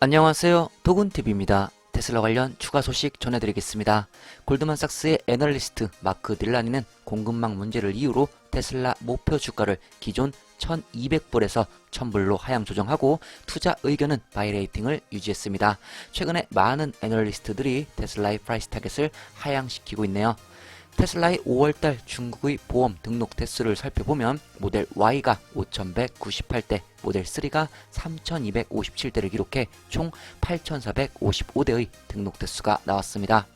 안녕하세요. 도군TV입니다. 테슬라 관련 추가 소식 전해드리겠습니다. 골드만삭스의 애널리스트 마크 딜라니는 공급망 문제를 이유로 테슬라 목표 주가를 기존 1200불에서 1000불로 하향 조정하고 투자 의견은 바이 레이팅을 유지했습니다. 최근에 많은 애널리스트들이 테슬라의 프라이스 타겟을 하향시키고 있네요. 테슬라의 5월달 중국의 보험 등록 대수를 살펴보면 모델 Y가 5,198대, 모델 3가 3,257대를 기록해 총 8,455대의 등록 대수가 나왔습니다.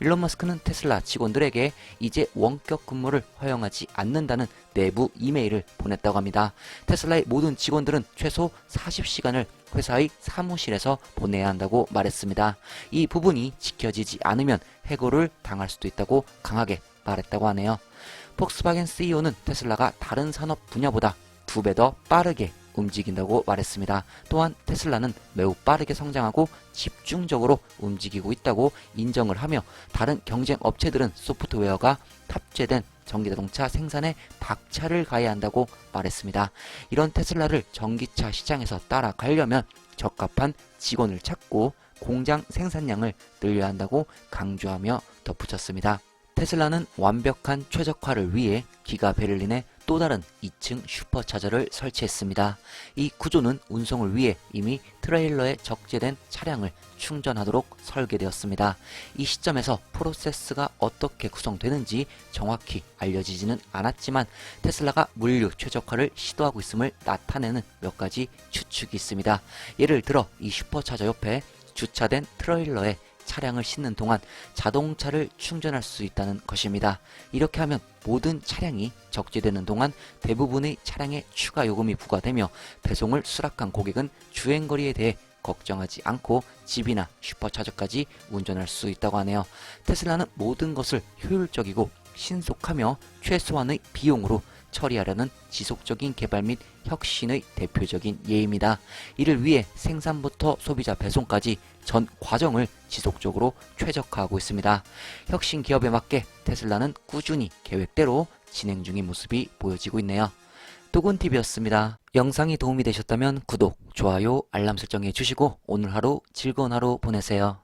일론 머스크는 테슬라 직원들에게 이제 원격 근무를 허용하지 않는다는 내부 이메일을 보냈다고 합니다. 테슬라의 모든 직원들은 최소 40시간을 회사의 사무실에서 보내야 한다고 말했습니다. 이 부분이 지켜지지 않으면 해고를 당할 수도 있다고 강하게 말했다고 하네요. 폭스바겐 CEO는 테슬라가 다른 산업 분야보다 두 배 더 빠르게 움직인다고 말했습니다. 또한 테슬라는 매우 빠르게 성장하고 집중적으로 움직이고 있다고 인정을 하며 다른 경쟁 업체들은 소프트웨어가 탑재된 전기자동차 생산에 박차를 가해야 한다고 말했습니다. 이런 테슬라를 전기차 시장에서 따라가려면 적합한 직원을 찾고 공장 생산량을 늘려야 한다고 강조하며 덧붙였습니다. 테슬라는 완벽한 최적화를 위해 기가 베를린에 또 다른 2층 슈퍼차저를 설치했습니다. 이 구조는 운송을 위해 이미 트레일러에 적재된 차량을 충전하도록 설계되었습니다. 이 시점에서 프로세스가 어떻게 구성되는지 정확히 알려지지는 않았지만 테슬라가 물류 최적화를 시도하고 있음을 나타내는 몇 가지 추측이 있습니다. 예를 들어 이 슈퍼차저 옆에 주차된 트레일러에 차량을 싣는 동안 자동차를 충전할 수 있다는 것입니다. 이렇게 하면 모든 차량이 적재되는 동안 대부분의 차량에 추가 요금이 부과되며 배송을 수락한 고객은 주행거리에 대해 걱정하지 않고 집이나 슈퍼차저까지 운전할 수 있다고 하네요. 테슬라는 모든 것을 효율적이고 신속하며 최소한의 비용으로 처리하려는 지속적인 개발 및 혁신의 대표적인 예입니다. 이를 위해 생산부터 소비자 배송까지 전 과정을 지속적으로 최적화하고 있습니다. 혁신 기업에 맞게 테슬라는 꾸준히 계획대로 진행 중인 모습이 보여지고 있네요. 도군TV였습니다. 영상이 도움이 되셨다면 구독, 좋아요, 알람 설정해 주시고 오늘 하루 즐거운 하루 보내세요.